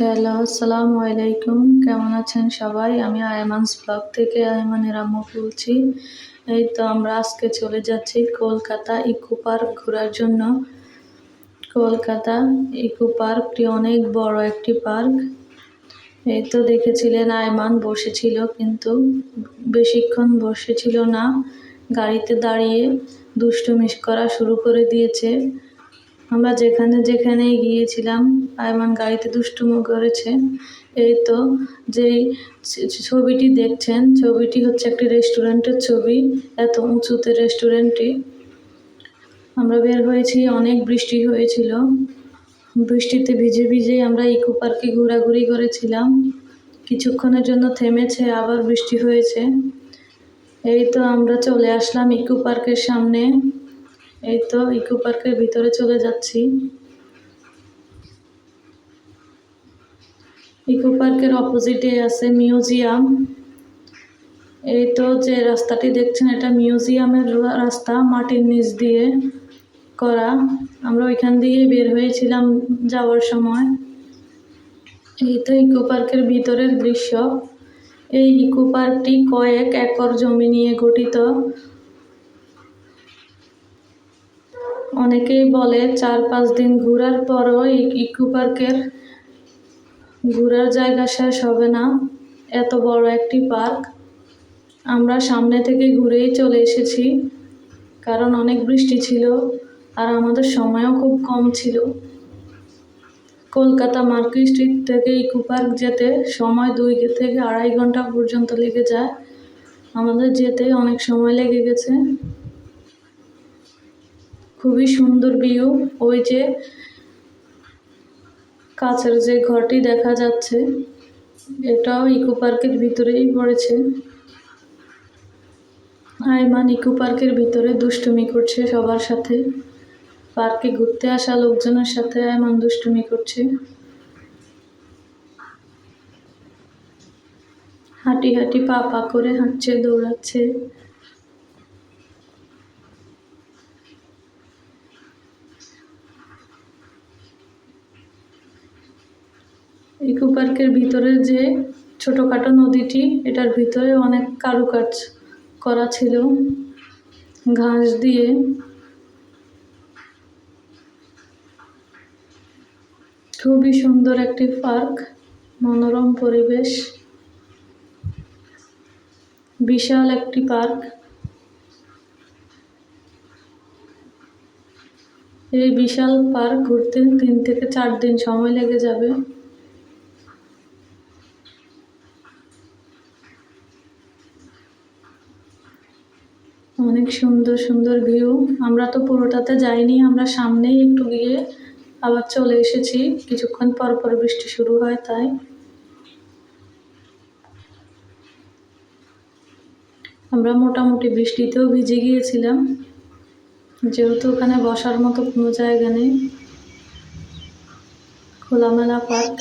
Hello আসসালামু আলাইকুম। কেমন আছেন সবাই? আমি আয়মানস ব্লগ থেকে আয়মানের আম্মু বলছি। এই তো আমরা আজকে চলে যাচ্ছি কলকাতা ইকো পার্ক ঘোরার জন্য। কলকাতা ইকো পার্কটি অনেক বড় একটি পার্ক। এই তো দেখেছিলেন আয়মান বসেছিল, কিন্তু বেশিক্ষণ বসেছিল না। গাড়িতে দাঁড়িয়ে দুষ্টুমিশ করা শুরু করে দিয়েছে। আমরা যেখানে যেখানে গিয়েছিলাম, আয়মান গাড়িতে দুষ্টুমি করেছে। এই তো যেই ছবিটি দেখছেন, ছবিটি হচ্ছে একটি রেস্টুরেন্টের ছবি। এত উঁচুতে রেস্টুরেন্টটি। আমরা বের হয়েছি, অনেক বৃষ্টি হয়েছিল। বৃষ্টিতে ভিজে ভিজে আমরা ইকো পার্কে ঘোরাঘুরি করেছিলাম। কিছুক্ষণের জন্য থেমেছে, আবার বৃষ্টি হয়েছে। এই তো আমরা চলে আসলাম ইকো পার্কের সামনে। এই তো ইকো পার্কের ভিতরে চলে যাচ্ছি। ইকো পার্কের অপোজিটে আছে মিউজিয়াম। এই তো যে রাস্তাটি দেখছেন, এটা মিউজিয়ামের রাস্তা, মাটির নিচ দিয়ে করা। আমরা ওইখান দিয়ে বের হয়েছিলাম যাওয়ার সময়। এই তো ইকো পার্কের ভিতরের দৃশ্য। এই ইকো পার্কটি কয়েক একর জমি নিয়ে গঠিত। অনেকেই বলে চার পাঁচ দিন ঘোরার পরও ইকো পার্কের ঘোরার জায়গা শেষ হবে না। এত বড় একটি পার্ক। আমরা সামনে থেকে ঘুরেই চলে এসেছি। কারণ অনেক বৃষ্টি ছিল আর আমাদের সময়ও খুব কম ছিল। কলকাতা মার্কেট স্ট্রিট থেকে ইকো পার্ক যেতে সময় দুই থেকে আড়াই ঘণ্টা পর্যন্ত লেগে যায়। আমাদের যেতে অনেক সময় লেগে গেছে। খুবই সুন্দর ভিউ ওই যে কাছের যে ঘরটি দেখা যাচ্ছে, এটাও ইকো পার্কের ভিতরেই পড়েছে। আইমান ইকো পার্কের ভিতরে দুষ্টুমি করছে সবার সাথে। পার্কে ঘুরতে আসা লোকজনের সাথে আইমান দুষ্টুমি করছে। হাঁটি হাঁটি পা পা করে হাঁটছে, দৌড়াচ্ছে। ইকো পার্কের ভিতরে যে ছোটোখাটো নদীটি, এটার ভিতরে অনেক কারুকাজ করা ছিল। ঘাস দিয়ে। খুবই সুন্দর একটি পার্ক, মনোরম পরিবেশ। বিশাল একটি পার্ক। এই বিশাল পার্ক ঘুরতে তিন থেকে চার দিন সময় লেগে যাবে। অনেক সুন্দর সুন্দর ভিউ আমরা তো পুরোটাতে যাইনি, আমরা সামনেই একটু গিয়ে আবার চলে এসেছি। কিছুক্ষণ পর পর বৃষ্টি শুরু হয়, তাই। আমরা মোটামুটি বৃষ্টিতেও ভিজে গিয়েছিলাম। যেহেতু ওখানে বসার মতো কোনো জায়গা নেই। খোলামেলা পার্ক।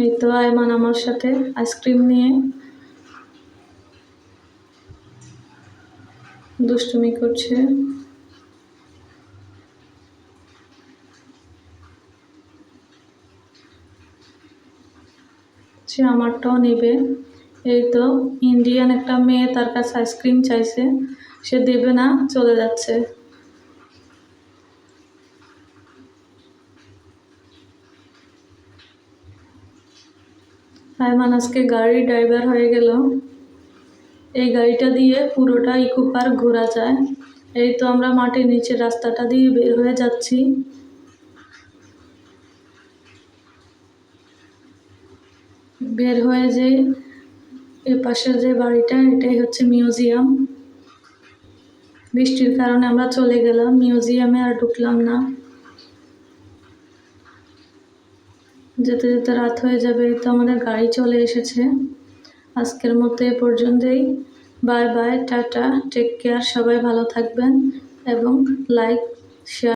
এই তো আয়মান আমার সাথে আইসক্রিম নিয়ে। দুষ্টুমি করছে। সে আমারটাও নেবে। এই তো ইন্ডিয়ান একটা মেয়ে তার কাছে আইসক্রিম চাইছে। সে দেবে না, চলে যাচ্ছে। আয়মান আজকে গাড়ির ড্রাইভার হয়ে গেল। এই গাড়িটা দিয়ে পুরোটা ইকো পার্ক ঘোরা যায়। এই তো আমরা মাটির নিচে রাস্তাটা দিয়ে বের হয়ে যাচ্ছি। বের হয়ে যে এ পাশের যে বাড়িটা, এটাই হচ্ছে মিউজিয়াম। বৃষ্টির কারণে আমরা চলে গেলাম। মিউজিয়ামে আর ঢুকলাম না। যেতে যেতে রাত হয়ে যাবে, তো আমাদের গাড়ি চলে এসেছে। আজকের মতো এ পর্যন্তই। Bye bye, tata take care সবাই ভালো থাকবেন এবং লাইক শেয়ার